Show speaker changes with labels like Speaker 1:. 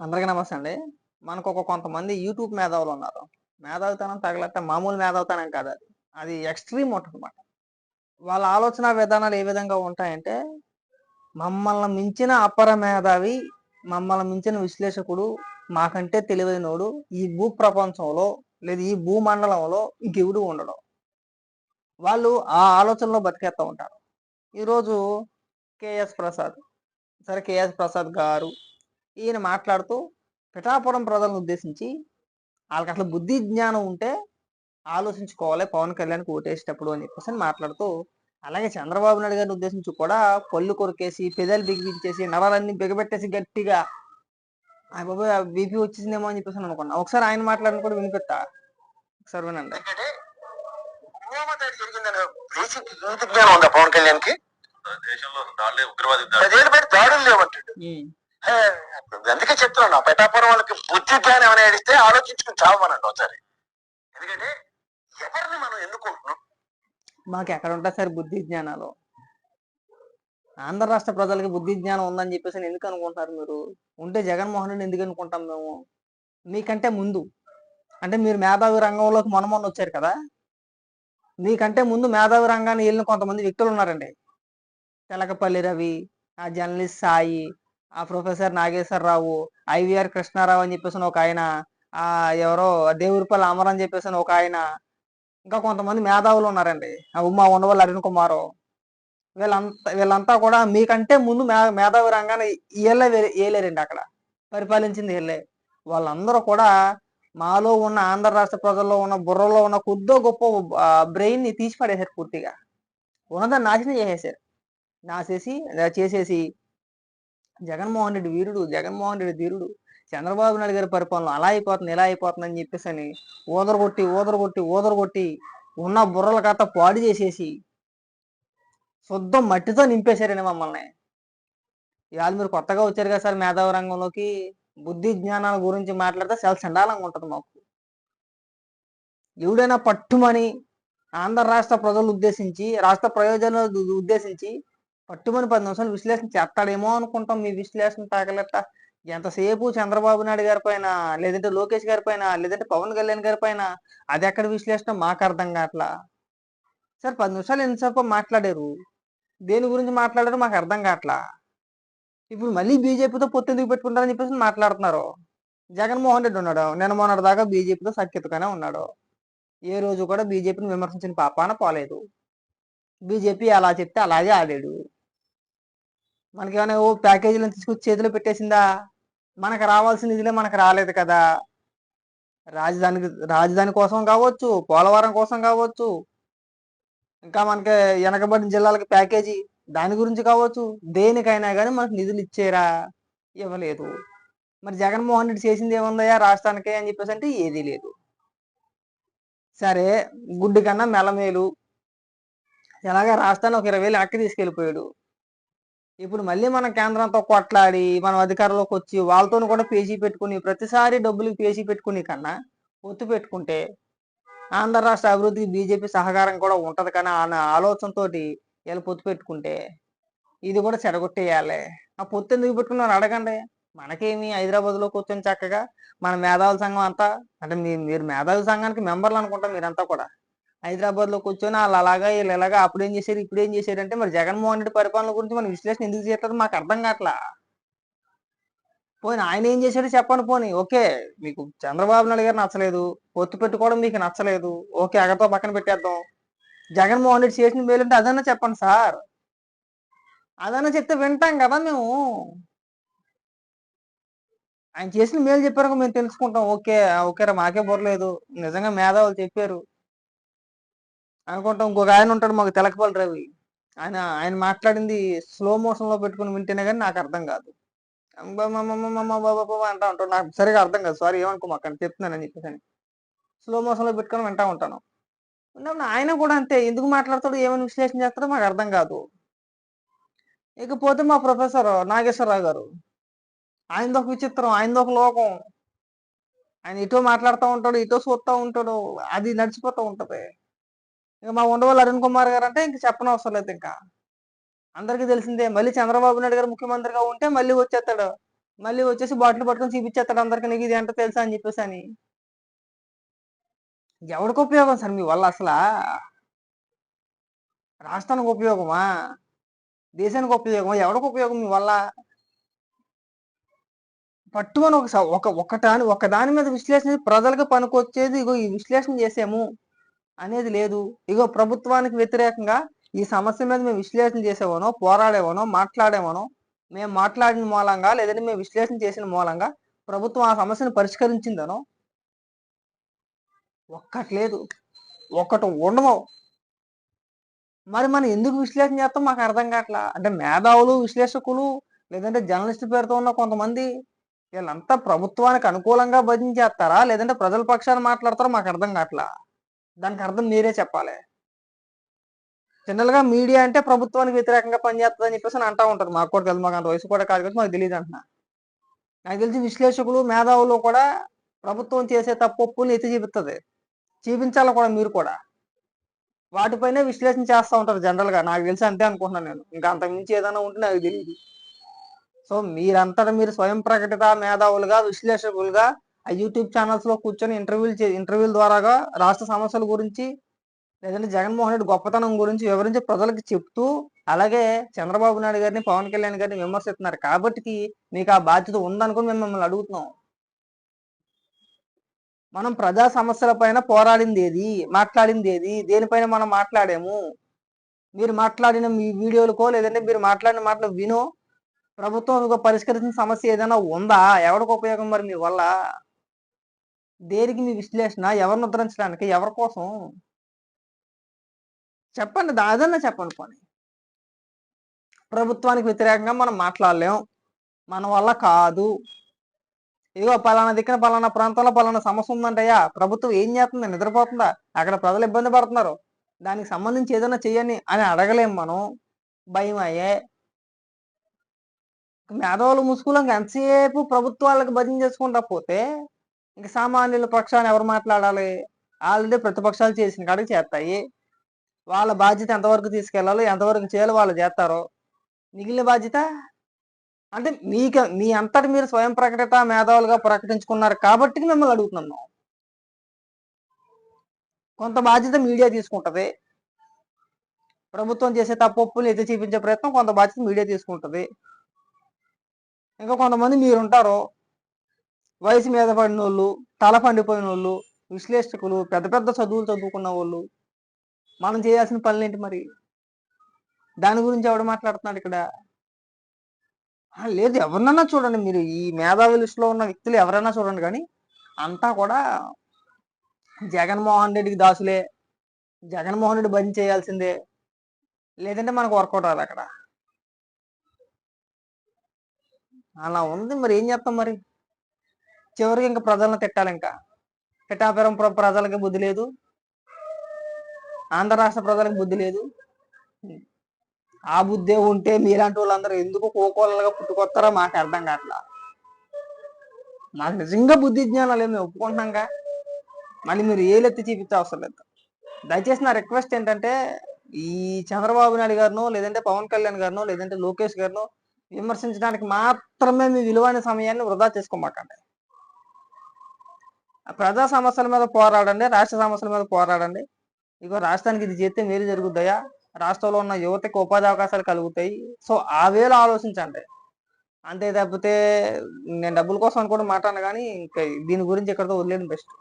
Speaker 1: అందరికీ నమస్తే అండి. మనకు ఒక కొంతమంది యూట్యూబ్ మేధావులు ఉన్నారు. మేధావితనం తగలట్టే మామూలు మేధావితనం కాదు అది. అది ఎక్స్ట్రీమ్ ఉంటుంది వాళ్ళ ఆలోచన విధానాలు ఏ విధంగా ఉంటాయంటే మమ్మల్ని మించిన అపర మేధావి మమ్మల్ని మించిన విశ్లేషకుడు మాకంటే తెలివైనోడు ఈ భూ ప్రపంచంలో లేదా ఈ భూమండలంలో ఇంకెవడు ఉండడం. వాళ్ళు ఆ ఆలోచనలో బతికేస్తూ ఉంటారు. ఈరోజు కేఎస్ ప్రసాద్. సరే కేఎస్ ప్రసాద్ గారు ఈయన మాట్లాడుతూ పిఠాపురం ప్రజలను ఉద్దేశించి వాళ్ళకి అసలు బుద్ధి జ్ఞానం ఉంటే ఆలోచించుకోవాలి. పవన్ కళ్యాణ్కి ఓటేసేటప్పుడు అని చెప్పేసి అని మాట్లాడుతూ అలాగే చంద్రబాబు నాయుడు గారిని ఉద్దేశించి కూడా పళ్ళు కొరికేసి పెదలు బిగిపించేసి నరాలన్నీ బిగబెట్టేసి గట్టిగా ఆ బాబు బీపీ వచ్చేసిందేమో అని చెప్పేసి అనుకున్నా. ఒకసారి ఆయన మాట్లాడిన కూడా వినిపెట్టా ఒకసారి వినండి.
Speaker 2: పవన్ కళ్యాణ్కి
Speaker 3: దేశంలో దాడులే ఉగ్రవాది దాడులు
Speaker 2: లేవంటాడు? అందుకే చెప్తున్నా పెటాపురం వాళ్ళకి బుద్ధి జ్ఞానం ఏమైనా ఏడిస్తే ఆలోచించుకుని చావమనండి ఒకసారి. ఎందుకంటే ఎవరిని మనం ఎన్నుకుంటున్నాం?
Speaker 1: మాకు ఎక్కడ ఉంటాయి సార్ బుద్ధి జ్ఞానాలు? ఆంధ్ర రాష్ట్ర ప్రజలకి బుద్ధి జ్ఞానం ఉందని చెప్పేసి ఎందుకు అనుకుంటున్నారు మీరు? ఉంటే జగన్మోహన్ రెడ్డి ఎందుకు అనుకుంటాం మేము? మీకంటే ముందు అంటే మీరు మేధావి రంగంలోకి మొన్న మొన్న వచ్చారు కదా? మీకంటే ముందు మేధావి రంగాన్ని వెళ్ళిన కొంతమంది వ్యక్తులు ఉన్నారండి. తెలకపల్లి రవి ఆ జర్నలిస్ట్ సాయి ఆ ప్రొఫెసర్ నాగేశ్వరరావు ఐవిఆర్ కృష్ణారావు అని చెప్పేసి ఒక ఆయన ఆ ఎవరో దేవుడిపల్లి అమర్ అని చెప్పేసి ఒక ఆయన ఇంకా కొంతమంది మేధావులు ఉన్నారండి. ఆ ఉమా ఉండవల్లి అరుణ్ కుమారు. వీళ్ళంతా వీళ్ళంతా కూడా మీకంటే ముందు మే మేధావి రంగానే వీళ్ళే వేయలేరండి అక్కడ? పరిపాలించింది వీళ్ళే వాళ్ళందరూ కూడా మాలో ఉన్న ఆంధ్ర రాష్ట్ర ప్రజల్లో ఉన్న బుర్రలో ఉన్న కొద్దో గొప్ప బ్రెయిన్ని తీసి పడేశారు పూర్తిగా. ఉన్నదాన్ని నాశనం చేసేసారు నాసేసి చేసేసి జగన్మోహన్ రెడ్డి వీరుడు జగన్మోహన్ రెడ్డి ధీరుడు చంద్రబాబు నాయుడు గారి పరిపాలన అలా అయిపోతుంది ఇలా అయిపోతుంది అని చెప్పేసి అని ఊదరగొట్టి ఊదరగొట్టి ఊదరగొట్టి ఉన్న బుర్రల కథ పాడు చేసేసి శుద్ధం మట్టితో నింపేశారండి మమ్మల్ని. ఇవాళ మీరు కొత్తగా వచ్చారు కదా సార్ మేధావి రంగంలోకి బుద్ధి జ్ఞానాల గురించి మాట్లాడితే చాలా చండాలంగా ఉంటుంది మాకు. ఎవడైనా పట్టుమని ఆంధ్ర రాష్ట్ర ప్రజలు ఉద్దేశించి రాష్ట్ర ప్రయోజనాలు ఉద్దేశించి పట్టుమని పది నిమిషాలు విశ్లేషణ చేస్తాడేమో అనుకుంటాం. మీ విశ్లేషణ తాగలట ఎంతసేపు చంద్రబాబు నాయుడు గారి పైన లేదంటే లోకేష్ గారి పైన లేదంటే పవన్ కళ్యాణ్ గారి పైన అది ఎక్కడ విశ్లేషణ మాకు అర్థం కావట్లా? సార్ పది నిమిషాలు ఎంతసేపు మాట్లాడారు? దేని గురించి మాట్లాడారు మాకు అర్థం కావట్లా? ఇప్పుడు మళ్ళీ బీజేపీతో పొత్తు ఎందుకు పెట్టుకుంటారని చెప్పేసి మాట్లాడుతున్నారు. జగన్మోహన్ రెడ్డి ఉన్నాడు. నిన్న మొన్నటి దాకా బీజేపీతో సఖ్యతగానే ఉన్నాడు. ఏ రోజు కూడా బీజేపీని విమర్శించిన పాపాన పోలేదు. బీజేపీ అలా చెప్తే అలాగే ఆడాడు. మనకేమైనా ఓ ప్యాకేజీలను తీసుకొచ్చి చేతిలో పెట్టేసిందా? మనకు రావాల్సిన నిధులే మనకు రాలేదు కదా. రాజధానికి రాజధాని కోసం కావచ్చు పోలవరం కోసం కావచ్చు ఇంకా మనకి వెనకబడిన జిల్లాలకి ప్యాకేజీ దాని గురించి కావచ్చు దేనికైనా కానీ మనకు నిధులు ఇచ్చేరా? ఇవ్వలేదు. మరి జగన్మోహన్ రెడ్డి చేసింది ఏముందయ్యా? రాష్ట్రానికి అని చెప్పేసి అంటే ఏదీ లేదు. సరే గుడ్డి కన్నా మెలమేలు. ఎలాగ రాష్ట్రాన్ని ఒక ఇరవై వేలు అక్క తీసుకెళ్ళిపోయాడు. ఇప్పుడు మళ్ళీ మన కేంద్రంతో కొట్లాడి మనం అధికారంలోకి వచ్చి వాళ్ళతో కూడా పేజీ పెట్టుకుని ప్రతిసారి డబ్బులు పేజీ పెట్టుకుని కన్నా పొత్తు పెట్టుకుంటే ఆంధ్ర రాష్ట్ర అభివృద్ధికి బీజేపీ సహకారం కూడా ఉంటుంది కానీ ఆ ఆలోచనతో వీళ్ళు పొత్తు పెట్టుకుంటే ఇది కూడా చెడగొట్టేయాలి. ఆ పొత్తు ఎందుకు పెట్టుకున్నారు? అడగండి. మనకేమి హైదరాబాద్లో కూర్చొని చక్కగా. మన మేధావుల సంఘం అంతా అంటే మీ- మీరు మేధావుల సంఘానికి మెంబర్లు అనుకుంటాం మీరంతా కూడా. హైదరాబాద్లో కూర్చొని వాళ్ళు అలాగా వీళ్ళు ఎలాగా అప్పుడు ఏం చేశారు ఇప్పుడు ఏం చేశారు అంటే మరి జగన్మోహన్ రెడ్డి పరిపాలన గురించి మన విశ్లేషణ ఎందుకు చేయట్లేదు మాకు అర్థం కావట్లా? పోనీ ఆయన ఏం చేశాడో చెప్పండి పోనీ. ఓకే మీకు చంద్రబాబు నాయుడు గారు నచ్చలేదు ఒత్తు పెట్టుకోవడం మీకు నచ్చలేదు ఓకే అగతో పక్కన పెట్టేద్దాం. జగన్మోహన్ రెడ్డి చేసిన మేలుంటే అదన్నా చెప్పండి సార్. అదన్నా చెప్తే వింటాం కదా మేము. ఆయన చేసిన మేలు చెప్పారు మేము తెలుసుకుంటాం. ఓకే ఓకే రా మాకే బుర్రలేదు. నిజంగా మేధావులు చెప్పారు. అనుకుంటాం ఇంకొక ఆయన ఉంటాడు మాకు తెలకపల్లి రవి. ఆయన ఆయన మాట్లాడింది స్లో మోషన్లో పెట్టుకుని వింటేనే కానీ నాకు అర్థం కాదు. బాబా అంటా ఉంటాడు. నాకు సరిగా అర్థం కాదు. సారీ ఏమనుకో మాకు అని చెప్తున్నానని చెప్పేసి స్లో మోషన్లో పెట్టుకొని వింటా ఉంటాను. ఆయన కూడా అంతే. ఎందుకు మాట్లాడతాడు? ఏమైనా విశ్లేషణ చేస్తాడో మాకు అర్థం కాదు. ఇకపోతే మా ప్రొఫెసర్ నాగేశ్వరరావు గారు ఆయనది ఒక విచిత్రం. ఆయనది ఒక లోకం. ఆయన ఇటో మాట్లాడుతూ ఉంటాడు ఇటో చూస్తూ ఉంటాడు. అది నడిచిపోతూ ఉంటుంది. ఇక మా ఉండవల్లి అరుణ్ కుమార్ గారు అంటే ఇంక చెప్పనవసరం లేదు ఇంకా. అందరికీ తెలిసిందే మళ్ళీ చంద్రబాబు నాయుడు గారు ముఖ్యమంత్రిగా ఉంటే మళ్ళీ వచ్చేస్తాడు. మళ్ళీ వచ్చేసి బాటిల్ పట్టుకొని చూపించేస్తాడు అందరికి నీకు ఇది ఎంత తెలుసా అని చెప్పేసి అని. ఎవరికి ఉపయోగం సార్ మీ వల్ల అసలు? రాష్ట్రానికి ఉపయోగమా? దేశానికి ఉపయోగమా? ఎవరికి ఉపయోగం మీ వల్ల? పట్టుమని ఒక స- ఒక ఒక దాని ఒక దాని మీద విశ్లేషణ ప్రజలకు పనికొచ్చేది ఇగో ఈ విశ్లేషణ చేసాము. అనేది లేదు. ఇగో ప్రభుత్వానికి వ్యతిరేకంగా ఈ సమస్య మీద మేము విశ్లేషణ చేసేవానో పోరాడేవానో మాట్లాడేవానో మేము మాట్లాడిన మూలంగా లేదంటే మేము విశ్లేషణ చేసిన మూలంగా ప్రభుత్వం ఆ సమస్యను పరిష్కరించిందనో ఒక్కట్లేదు ఒక్కటి ఉండవు మరి మనం ఎందుకు విశ్లేషణ చేస్తాం? మాకు అర్థం కావట్లా. అంటే మేధావులు విశ్లేషకులు లేదంటే జర్నలిస్ట్ పేరుతో ఉన్న కొంతమంది వీళ్ళంతా ప్రభుత్వానికి అనుకూలంగా భజించేస్తారా లేదంటే ప్రజల పక్షాన్ని మాట్లాడతారో మాకు అర్థం కావట్లా. దానికి అర్థం మీరే చెప్పాలి. జనరల్గా మీడియా అంటే ప్రభుత్వానికి వ్యతిరేకంగా పనిచేస్తుంది అని చెప్పేసి అని అంటా ఉంటారు మాకు కూడా తెలియదు మాకు అంత వయసు కూడా కాదు కాబట్టి మాకు తెలియదు అంటున్నా. నాకు తెలిసి విశ్లేషకులు మేధావులు కూడా ప్రభుత్వం చేసే తప్పుని ఎత్తి చూపిస్తుంది చూపించాలి కూడా మీరు కూడా. వాటిపైనే విశ్లేషణ చేస్తూ ఉంటారు జనరల్గా నాకు తెలిసి అంతే అనుకుంటున్నాను నేను. ఇంకా అంతకుమించి ఏదైనా ఉంటే నాకు తెలియదు సో మీరంతటా మీరు స్వయం ప్రకటిత మేధావులుగా విశ్లేషకులుగా ఆ యూట్యూబ్ ఛానల్స్లో కూర్చొని ఇంటర్వ్యూలు ఇంటర్వ్యూల ద్వారాగా రాష్ట్ర సమస్యల గురించి లేదంటే జగన్మోహన్ రెడ్డి గొప్పతనం గురించి వివరించి ప్రజలకు చెప్తూ అలాగే చంద్రబాబు నాయుడు గారిని పవన్ కళ్యాణ్ గారిని విమర్శిస్తున్నారు. కాబట్టి మీకు ఆ బాధ్యత ఉందనుకుని మేము మిమ్మల్ని అడుగుతున్నాం. మనం ప్రజా సమస్యల పైన పోరాడింది ఏది మాట్లాడింది ఏది దేనిపైన మనం మాట్లాడాము? మీరు మాట్లాడిన మీ వీడియోలకో లేదంటే మీరు మాట్లాడిన మాటలు వినో ప్రభుత్వం పరిష్కరించిన సమస్య ఏదైనా ఉందా? ఎవరికి ఉపయోగం మరి మీ వల్ల? దేనికి మీ విశ్లేషణ? ఎవరిని ఉద్ధరించడానికి? ఎవరి కోసం? చెప్పండి. దాదన్న అదన్నా చెప్పండి పోనీ. ప్రభుత్వానికి వ్యతిరేకంగా మనం మాట్లాడలేం. మన వల్ల కాదు. ఇదిగో పలానా దిక్కున పలానా ప్రాంతంలో పలానా సమస్య ఉందంటయ్యా. ప్రభుత్వం ఏం చేస్తుంది నిద్రపోతుందా? అక్కడ ప్రజలు ఇబ్బంది పడుతున్నారు. దానికి సంబంధించి ఏదైనా చెయ్యని అని అడగలేం మనం. భయం అయ్యే. మేధావులు ముసుగులం ఎంతసేపు ప్రభుత్వాలకు భజన చేసుకుంటా పోతే ఇంక సామాన్యుల పక్షాన్ని ఎవరు మాట్లాడాలి? ఆల్రెడీ ప్రతిపక్షాలు చేసిన కాడికి చేస్తాయి. వాళ్ళ బాధ్యత ఎంతవరకు తీసుకెళ్ళాలో ఎంతవరకు చేయాలో వాళ్ళు చేస్తారో. మిగిలిన బాధ్యత? అంటే మీకు మీ అంతటి మీరు స్వయం ప్రకటిత మేధావులుగా ప్రకటించుకున్నారు కాబట్టి మిమ్మల్ని అడుగుతున్నాం కొంత బాధ్యత మీడియా తీసుకుంటుంది. ప్రభుత్వం చేసే తప్పులు ఎత్తి చూపించే ప్రయత్నం కొంత బాధ్యత మీడియా తీసుకుంటుంది. ఇంకా కొంతమంది మీరు ఉంటారు వయసు మీద పడిన వాళ్ళు తల పండిపోయిన వాళ్ళు విశ్లేషకులు పెద్ద పెద్ద చదువులు చదువుకున్న వాళ్ళు. మనం చేయాల్సిన పనులు ఏంటి మరి? దాని గురించి ఎవడ మాట్లాడుతున్నాడు ఇక్కడ? లేదు ఎవరినన్నా చూడండి. మీరు ఈ మేధావి లిస్టులో ఉన్న వ్యక్తులు ఎవరైనా చూడండి కానీ అంతా కూడా జగన్మోహన్ రెడ్డికి దాసులే. జగన్మోహన్ రెడ్డి బంద్ చేయాల్సిందే. లేదంటే మనకు వర్కౌట్ రాదు అక్కడ. అలా ఉంది. మరి ఏం చేస్తాం మరి? చివరికి ఇంకా ప్రజలను తిట్టాలి ఇంకా. పిఠాపురం ప్ర- ప్రజలకి బుద్ధి లేదు. ఆంధ్ర రాష్ట్ర ప్రజలకు బుద్ధి లేదు. ఆ బుద్ధే ఉంటే మీలాంటి వాళ్ళందరూ ఎందుకు కోకోలగా పుట్టుకొస్తారో మాకు అర్థం కావట్లా. మాకు నిజంగా బుద్ధి జ్ఞానాలు ఏమి ఒప్పుకుంటున్నాంగా మళ్ళీ మీరు ఏలెత్తి చూపించే అవసరం లేదు. దయచేసి నా రిక్వెస్ట్ ఏంటంటే ఈ చంద్రబాబు నాయుడు గారినో లేదంటే పవన్ కళ్యాణ్ గారినో లేదంటే లోకేష్ గారినో విమర్శించడానికి మాత్రమే మీ విలువైన సమయాన్ని వృధా చేసుకోమాకండి. ప్రజా సమస్యల మీద పోరాడండి రాష్ట్ర సమస్యల మీద పోరాడండి. ఇగో రాష్ట్రానికి ఇది చేస్తే మేలు జరుగుతాయా రాష్ట్రంలో ఉన్న యువతకి ఉపాధి అవకాశాలు కలుగుతాయి. సో ఆ వేళ ఆలోచించండి. అంతే తప్పితే నేను డబ్బుల కోసం అనుకోవడం మాట్లాడను కానీ ఇంకా దీని గురించి ఎక్కడితో వదిలేదు బెస్ట్.